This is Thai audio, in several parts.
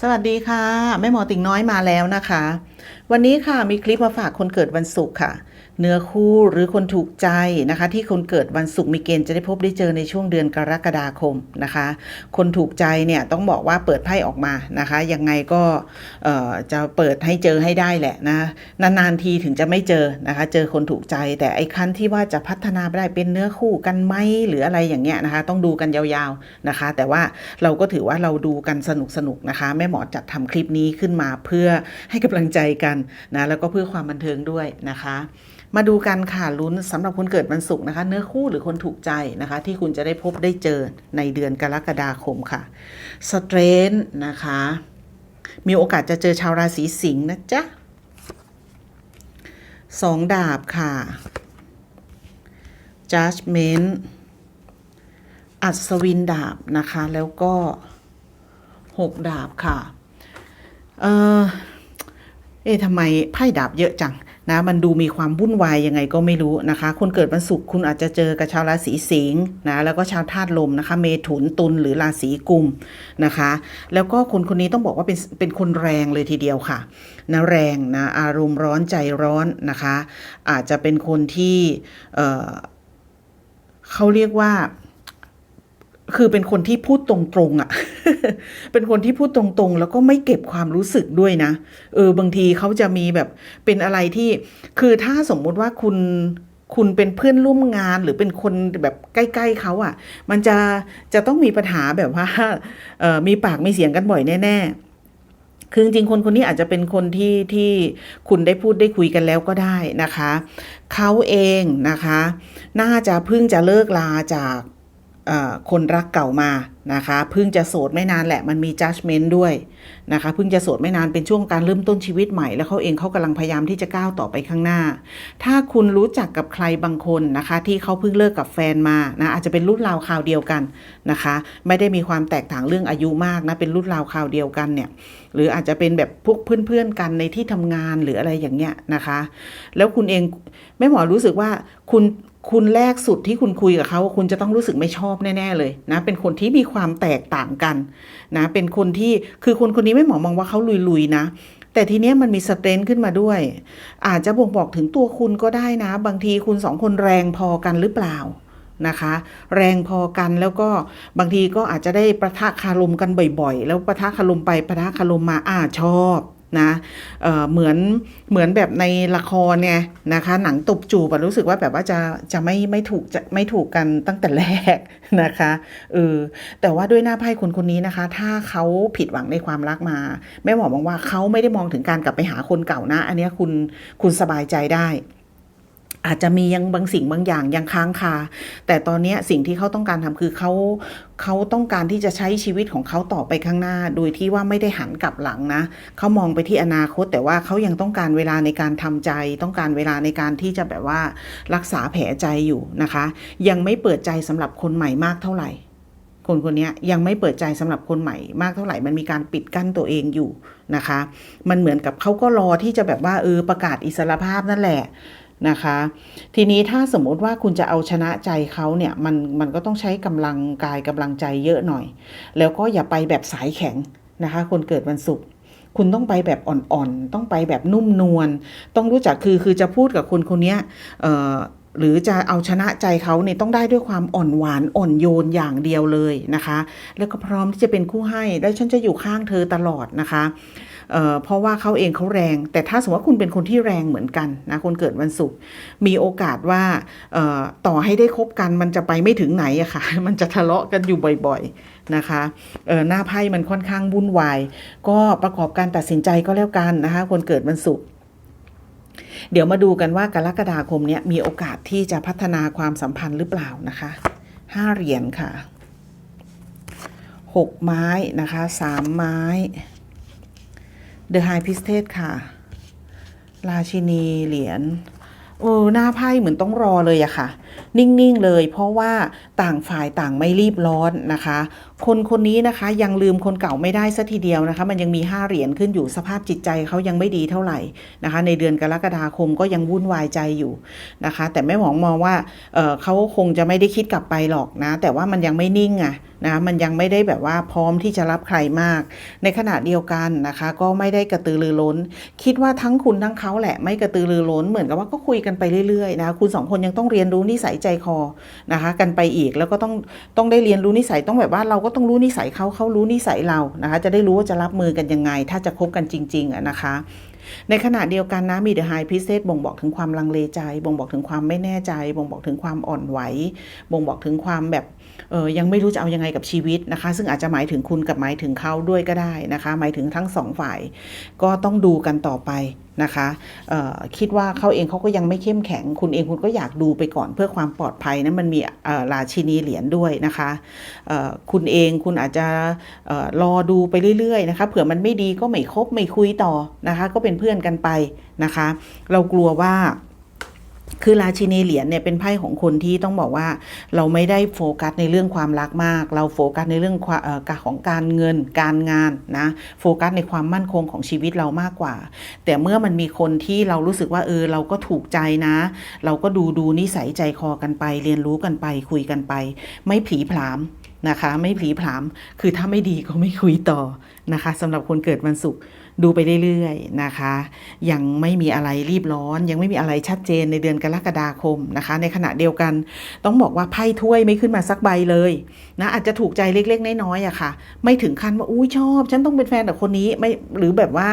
สวัสดีค่ะ แม่หมอติ่งน้อยมาแล้วนะคะ วันนี้ค่ะมีคลิปมาฝากคนเกิดวันศุกร์ค่ะ เนื้อคู่หรือคนถูกใจนะคะ ที่คนเกิดวันศุกร์มีเกณฑ์จะได้พบได้เจอในช่วงเดือนกรกฎาคมนะคะ คนถูกใจเนี่ยต้องบอกว่าเปิดไพ่ออกมานะคะยังไงก็จะเปิดให้เจอให้ได้แหละนะนานๆทีถึงจะไม่เจอนะคะ เจอคนถูกใจ แต่ไอ้ขั้นที่ว่าจะพัฒนาไปได้เป็นเนื้อคู่กันไหมหรืออะไรอย่างเงี้ยนะคะ ต้องดูกันยาวๆนะคะ แต่ว่าเราก็ถือว่าเราดูกันสนุกๆนะคะแม่หมอจัดทำคลิปนี้ขึ้นมาเพื่อให้กำลังใจกันนะแล้วก็เพื่อความบันเทิงด้วยนะคะมาดูกันค่ะลุ้นสำหรับคนเกิดวันศุกร์นะคะ เนื้อคู่หรือคนถูกใจนะคะ ที่คุณจะได้พบได้เจอในเดือนกรกฎาคมค่ะสเตรนนะคะ มีโอกาสจะเจอชาวราศีสิงห์นะจ๊ะสองดาบค่ะ judgment อัศวินดาบนะคะ แล้วก็หกดาบค่ะ เออเอ๊ะทำไมไพ่ดาบเยอะจัง นะมันดูมีความวุ่นวายยังไงก็ไม่รู้นะคะ คนเกิดวันศุกร์คุณอาจจะเจอกับชาวราศีสิงห์นะแล้วก็ชาวธาตุลมนะคะ เมถุนตุลหรือราศีกุมนะคะ แล้วก็คนคนนี้ต้องบอกว่าเป็นเป็นคนแรงเลยทีเดียวค่ะนะแรงนะอารมณ์ร้อนใจร้อนนะคะ อาจจะเป็นคนที่เเขาเรียกว่า คือเป็นคนที่พูดตรงๆอะ่ะ เป็นคนที่พูดตรงๆ แล้วก็ไม่เก็บความรู้สึกด้วยนะ เออบางทีเขาจะมีแบบเป็นอะไรที่ คือถ้าสมมุติว่าคุณคุณเป็นเพื่อนร่วมงานหรือเป็นคนแบบใกล้ ๆเขาอะ่ะ มันจะจะต้องมีปัญหาแบบว่าเออมีปากมีเสียงกันบ่อยแน่ ๆคือจริงคนคนนี้อาจจะเป็นคนที่ที่คุณได้พูดได้คุยกันแล้วก็ได้นะคะ เขาเองนะคะ น่าจะเพิ่งจะเลิกลาจาก คนรักเก่ามานะคะเพิ่งจะโสดไม่นานแหละมันมี judgment ด้วยนะคะเพิ่งจะโสดไม่นานเป็นช่วงการเริ่มต้นชีวิตใหม่ แล้วเขาเองเขากำลังพยายามที่จะก้าวต่อไปข้างหน้า ถ้าคุณรู้จักกับใครบางคนนะคะ ที่เขาเพิ่งเลิกกับแฟนมานะอาจจะเป็นรุ่นราวคราวเดียวกันนะคะ ไม่ได้มีความแตกต่างเรื่องอายุมากนะเป็นรุ่นราวคราวเดียวกันเนี่ยหรืออาจจะเป็นแบบพวกเพื่อนๆกันในที่ทำงานหรืออะไรอย่างเงี้ยนะคะ แล้วคุณเองแม่หมอรู้สึกว่าคุณ คุณแรกสุดที่คุณคุยกับเขาคุณจะต้องรู้สึกไม่ชอบแน่ๆเลยนะ เป็นคนที่มีความแตกต่างกันนะ เป็นคนที่คือคนคนนี้ไม่หมอมองว่าเขาลุยๆนะ แต่ทีเนี้ยมันมีสเตรนท์ขึ้นมาด้วย อาจจะบ่งบอกถึงตัวคุณก็ได้นะ บางทีคุณสองคนแรงพอกันหรือเปล่านะคะ แรงพอกันแล้วก็บางทีก็อาจจะได้ประทะคารมกันบ่อยๆ แล้วประทะคารมไปประทะคารมมาอ่าชอบ นะเเหมือนเหมือนแบบในละครเนี่ยนะคะ หนังตบจูบรู้สึกว่าแบบว่าจะจะไม่ไม่ถูกจะไม่ถูกกันตั้งแต่แรกนะคะเออแต่ว่าด้วยหน้าไพ่คนคนนี้นะคะ ถ้าเขาผิดหวังในความรักมาแม่หมอมองว่าเขาไม่ได้มองถึงการกลับไปหาคนเก่านะ อันนี้คุณคุณสบายใจได้ อาจจะมียังบางสิ่งบางอย่างยังค้างคา แต่ตอนนี้สิ่งที่เขาต้องการทำคือเขาเขาต้องการที่จะใช้ชีวิตของเขาต่อไปข้างหน้า โดยที่ว่าไม่ได้หันกลับหลังนะเขามองไปที่อนาคต แต่ว่าเขายังต้องการเวลาในการทำใจ ต้องการเวลาในการที่จะแบบว่ารักษาแผลใจอยู่นะคะ ยังไม่เปิดใจสำหรับคนใหม่มากเท่าไหร่คนคนนี้ยังไม่เปิดใจสำหรับคนใหม่มากเท่าไหร่ มันมีการปิดกั้นตัวเองอยู่นะคะ มันเหมือนกับเขาก็รอที่จะแบบว่าเออประกาศอิสรภาพนั่นแหละ นะคะ ทีนี้ถ้าสมมติว่าคุณจะเอาชนะใจเขาเนี่ยมันมันก็ต้องใช้กำลังกายกำลังใจเยอะหน่อย แล้วก็อย่าไปแบบสายแข็งนะคะ คนเกิดวันศุกร์คุณต้องไปแบบอ่อนๆ ต้องไปแบบนุ่มนวล ต้องรู้จักคือคือจะพูดกับคนคนนี้หรือจะเอาชนะใจเขาเนี่ยต้องได้ด้วยความอ่อนหวานอ่อนโยนอย่างเดียวเลยนะคะ แล้วก็พร้อมที่จะเป็นคู่ให้ แล้วฉันจะอยู่ข้างเธอตลอดนะคะ เเพราะว่าเขาเองเขาแรง แต่ถ้าสมมติว่าคุณเป็นคนที่แรงเหมือนกันนะคนเกิดวันศุกร์มีโอกาสว่าต่อให้ได้คบกันมันจะไปไม่ถึงไหนอะค่ะ มันจะทะเลาะกันอยู่บ่อยๆนะคะหน้าไพ่มันค่อนข้างวุ่นวาย ก็ประกอบการตัดสินใจก็แล้วกันนะคะคนเกิดวันศุกร์เดี๋ยวมาดูกันว่ากรกฎาคมนี้มีโอกาสที่จะพัฒนาความสัมพันธ์หรือเปล่านะคะห้าเหรียญค่ะหกไม้นะคะสามไม้ เดอะไฮพิสเทสค่ะ ราชินีเหรียญโอ้หน้าไพ่เหมือนต้องรอเลยอะค่ะ นิ่งๆเลย เพราะว่าต่างฝ่ายต่างไม่รีบร้อนนะคะ คนคนนี้นะคะยังลืมคนเก่าไม่ได้สัทีเดียวนะคะ มันยังมี 5 เหรียญขึ้นอยู่สภาพจิตใจเขายังไม่ดีเท่าไหร่นะคะ ในเดือนกรกฎาคมก็ยังวุ่นวายใจอยู่นะคะ แต่แม่หมองมองว่าเเขาคงจะไม่ได้คิดกลับไปหรอกนะ แต่ว่ามันยังไม่นิ่งอะนะมันยังไม่ได้แบบว่าพร้อมที่จะรับใครมาก ในขณะเดียวกันนะคะ ก็ไม่ได้กระตือรือร้น คิดว่าทั้งคุณทั้งเขาแหละไม่กระตือรือร้นเหมือนกับว่าก็คุยกันไปเรื่อยๆนะคุณสองคนยังต้องเรียนรู้นิสัยใจคอนะคะ กันไปอีกแล้วก็ต้องต้องได้เรียนรู้นิสัยต้องแบบว่าเราก็ต้องรู้นิสัยเขาเขารู้นิสัยเรานะคะ จะได้รู้ว่าจะรับมือกันยังไง ถ้าจะคบกันจริงๆนะคะในขณะเดียวกันนะมีเดอะไฮพิเศษบ่งบอกถึงความลังเลใจ บ่งบอกถึงความไม่แน่ใจ บ่งบอกถึงความอ่อนไหว บ่งบอกถึงความแบบเออยังไม่รู้จะเอายังไงกับชีวิตนะคะ ซึ่งอาจจะหมายถึงคุณกับหมายถึงเขาด้วยก็ได้นะคะ หมายถึงทั้งสองฝ่าย ก็ต้องดูกันต่อไป นะคะคิดว่าเขาเองเขาก็ยังไม่เข้มแข็ง คุณเองคุณก็อยากดูไปก่อนเพื่อความปลอดภัยนะมันมีราชินีเหรียญด้วยนะคะคุณเองคุณอาจจะเอ่อรอดูไปเรื่อยๆนะคะเผื่อมันไม่ดีก็ไม่คบไม่คุยต่อนะคะ ก็เป็นเพื่อนกันไปนะคะ เรากลัวว่า คือราชินีเหรียญเนี่ยเป็นไพ่ของคนที่ต้องบอกว่าเราไม่ได้โฟกัสในเรื่องความรักมาก เราโฟกัสในเรื่องของการเงินการงานนะโฟกัสในความมั่นคงของชีวิตเรามากกว่า แต่เมื่อมันมีคนที่เรารู้สึกว่าเออเราก็ถูกใจนะ เราก็ดูดูนิสัยใจคอกันไป เรียนรู้กันไปคุยกันไป ไม่ผีผลามนะคะ ไม่ผีผลาม คือถ้าไม่ดีก็ไม่คุยต่อนะคะสำหรับคนเกิดวันศุกร์ ดูไปเรื่อยๆนะคะ ยังไม่มีอะไรรีบร้อน ยังไม่มีอะไรชัดเจนในเดือนกรกฎาคมนะคะ ในขณะเดียวกัน ต้องบอกว่าไพ่ถ้วยไม่ขึ้นมาสักใบเลยนะอาจจะถูกใจเล็กๆน้อยๆอะค่ะ ไม่ถึงขั้นว่าอุ้ยชอบ ฉันต้องเป็นแฟนกับคนนี้ไม่หรือแบบว่า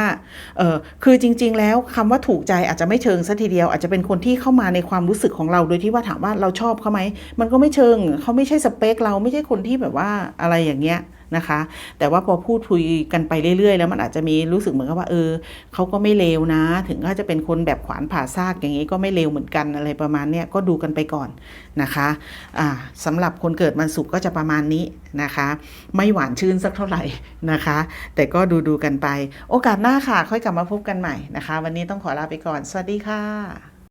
เออคือจริง ๆ แล้วคำว่าถูกใจอาจจะไม่เชิงสัทีเดียวอาจจะเป็นคนที่เข้ามาในความรู้สึกของเราโดยที่ว่าถามว่าเราชอบเขาไหมมันก็ไม่เชิงเขาไม่ใช่สเปคเราไม่ใช่คนที่แบบว่าอะไรอย่างเงี้ย นะคะ แต่ว่าพอพูดคุยกันไปเรื่อยๆ แล้วมันอาจจะมีรู้สึกเหมือนกับว่าเออเขาก็ไม่เลวนะ ถึงเขาจะเป็นคนแบบขวานผ่าซากอย่างนี้ก็ไม่เลวเหมือนกันอะไรประมาณเนี้ยก็ดูกันไปก่อนนะคะอ่าสำหรับคนเกิดวันศุกร์ก็จะประมาณนี้นะคะ ไม่หวานชื่นสักเท่าไหร่นะคะ แต่ก็ดูดูกันไป โอกาสหน้าค่ะค่อยกลับมาพบกันใหม่นะคะ วันนี้ต้องขอลาไปก่อน สวัสดีค่ะ